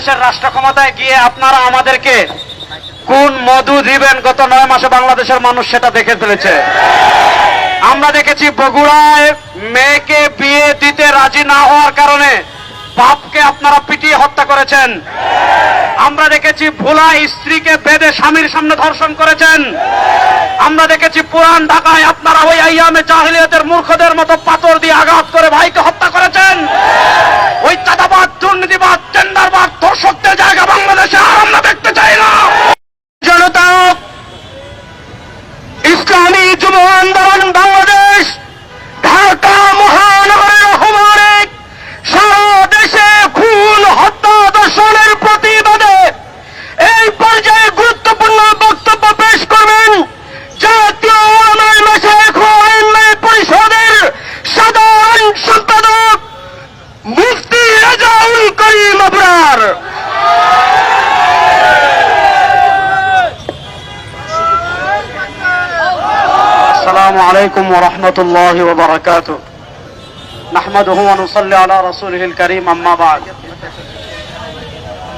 বাংলাদেশের রাষ্ট্র ক্ষমতায় গিয়ে আপনারা আমাদেরকে কোন মধু দিবেন গত নয় মাসে বাংলাদেশের মানুষ সেটা দেখে ফেলেছে। আমরা দেখেছি বগুড়ায় মেয়েকে বিয়ে দিতে রাজি না হওয়ার কারণে বাপকে আপনারা পিটিয়ে হত্যা করেছেন। আমরা দেখেছি ভোলা স্ত্রীকে বেদে স্বামীর সামনে ধর্ষণ করেছেন। আমরা দেখেছি পুরান ঢাকায় আপনারা ওই আইয়ামে জাহিলিয়াতের মূর্খদের ইসলামী السلام عليكم ورحمة الله وبركاته نحمده ونصلي على رسوله الكريم أما بعد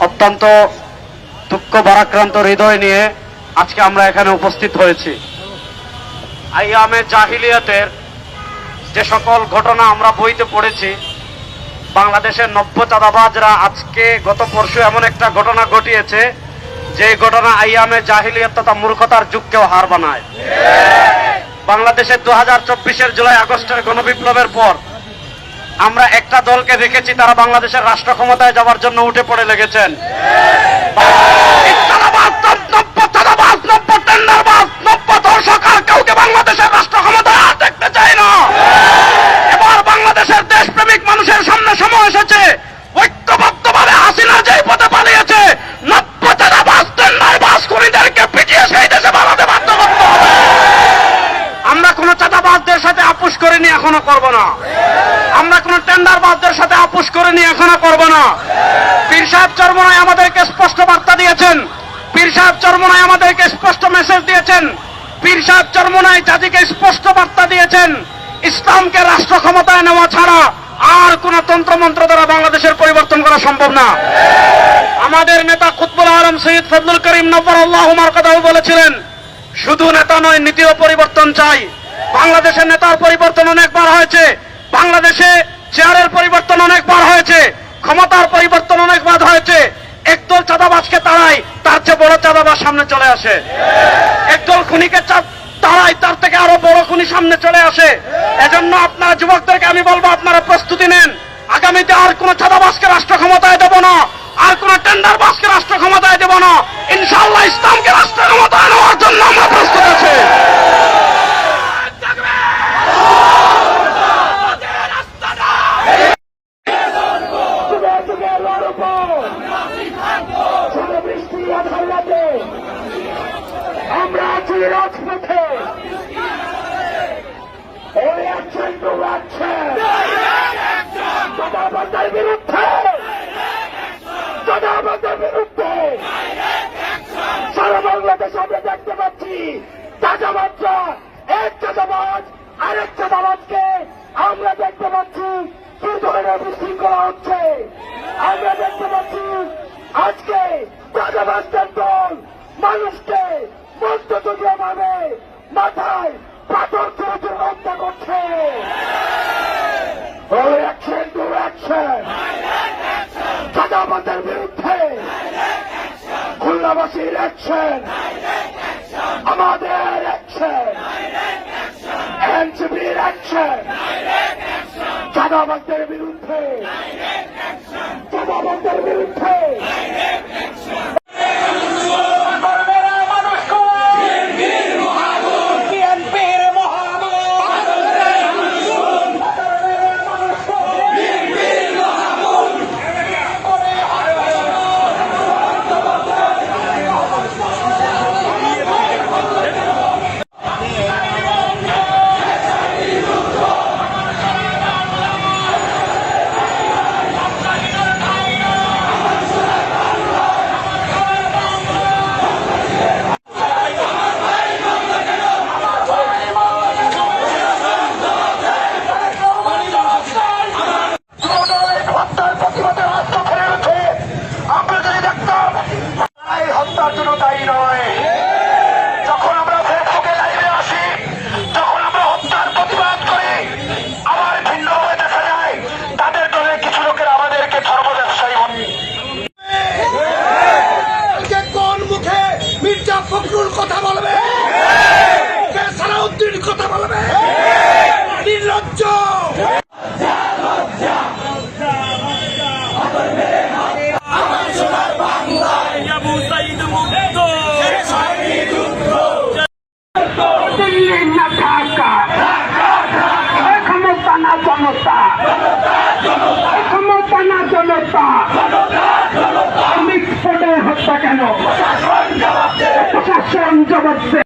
অত্যন্ত দুঃখ ভারাক্রান্ত হৃদয় নিয়ে আজকে আমরা এখানে উপস্থিত হয়েছি আইয়ামে জাহিলিয়াতের যে সকল ঘটনা আমরা বইতে পড়েছি বাংলাদেশের নব্য চাঁদাবাজরা আজকে গত পরশু এমন একটা ঘটনা ঘটিয়েছে যে ঘটনা আইয়ামে জাহিলিয়াত তথা মূর্খতার যুগকেও হার বানায় বাংলাদেশের দু হাজার চব্বিশের জুলাই আগস্টের গণবিপ্লবের পর আমরা একটা দলকে দেখেছি, তারা বাংলাদেশের রাষ্ট্র ক্ষমতায় যাওয়ার জন্য উঠে পড়ে লেগেছেন এই চাঁদাবাজ, নব্য চাঁদাবাজ, নব্য টেন্ডারবাজ, নব্য ধর্ষক আর কাউকে বাংলাদেশের রাষ্ট্র ক্ষমতায় আর দেখতে চাই না এবার বাংলাদেশের দেশপ্রেমিক মানুষের সামনে সময় এসেছে ঐক্যবদ্ধভাবে হাসিনা যেই পথে পালিয়েছে নব্য চাঁদাবাজ টেন্ডারবাজ খুনিদেরকে পিটিয়ে সেই দেশে বানাতে বাধ্য করতে হবে আমরা কোন চাঁদাবাজদের সাথে আপুস করিনি এখনও করব না আমরা কোন টেন্ডারবাজদের সাথে আপুস করিনি, এখনও করব না। পীর সাহেব চরমনায় আমাদেরকে স্পষ্ট বার্তা দিয়েছেন। পীর সাহেব চরমনায় আমাদেরকে স্পষ্ট মেসেজ দিয়েছেন। পীর সাহেব চরমনায় জাতিকে স্পষ্ট বার্তা দিয়েছেন। ইসলামকে রাষ্ট্র ক্ষমতায় নেওয়া ছাড়া আর কোন তন্ত্রমন্ত্র দ্বারা বাংলাদেশের পরিবর্তন করা সম্ভব না। আমাদের নেতা কুতবুল আলম সৈয়দ ফজলুল করিম নব্বর আল্লাহ কথাও বলেছিলেন, শুধু নেতা নয়, নীতিও পরিবর্তন চাই। বাংলাদেশের নেতার পরিবর্তন অনেকবার হয়েছে বাংলাদেশে চেয়ারের পরিবর্তন অনেকবার হয়েছে ক্ষমতার পরিবর্তন অনেকবার হয়েছে। একদল চাঁদাবাজকে তাড়াই তার চেয়ে বড় চাঁদাবাজ সামনে চলে আসে। একদল খুনিকে তাড়াই তার থেকে আরও বড় খুনি সামনে চলে আসে। এজন্য আপনারা যুবকদেরকে আমি বলব, আপনারা প্রস্তুতি নেন। আগামীতে আর কোন চাঁদাবাজকে রাষ্ট্র ক্ষমতায় দেব না। আর কোন টেন্ডার বাসকে রাষ্ট্র ক্ষমতায় দেব না। ইনশাআল্লাহ ইসলামকে রাজপথে। ওই অ্যাকশন টু অ্যাকশন চাঁদাবাজের বিরুদ্ধে। চাঁদাবাজের বিরুদ্ধে। সারা বাংলাদেশ আমরা দেখতে পাচ্ছি। চাঁদাবাজরা এক চাঁদাবাজ আরেক চাঁদাবাজকে আমরা দেখতে পাচ্ছি। কি ধরনের বিশৃঙ্খলা হচ্ছে? আমরা দেখতে পাচ্ছি আজকে চাঁদাবাজদের দল মানুষকে মধ্যযুগীয় ভাবে মাথায় পাথর চুরে হত্যা করছে। বিরুদ্ধে খুলনাবাসীর অ্যাকশন আমাদের অ্যাকশন এনসিপির অ্যাকশন চাঁদাবাজদের বিরুদ্ধে। চাঁদাবাজদের বিরুদ্ধে। মির্জা ফখরুল কথা বলবে। সালাউদ্দিন কথা বলবে। নির্লজ্জ জনতা। ক্ষমতা না জনতা। আমি ছোট হত্যা কেন? পঞ্চমধ্যে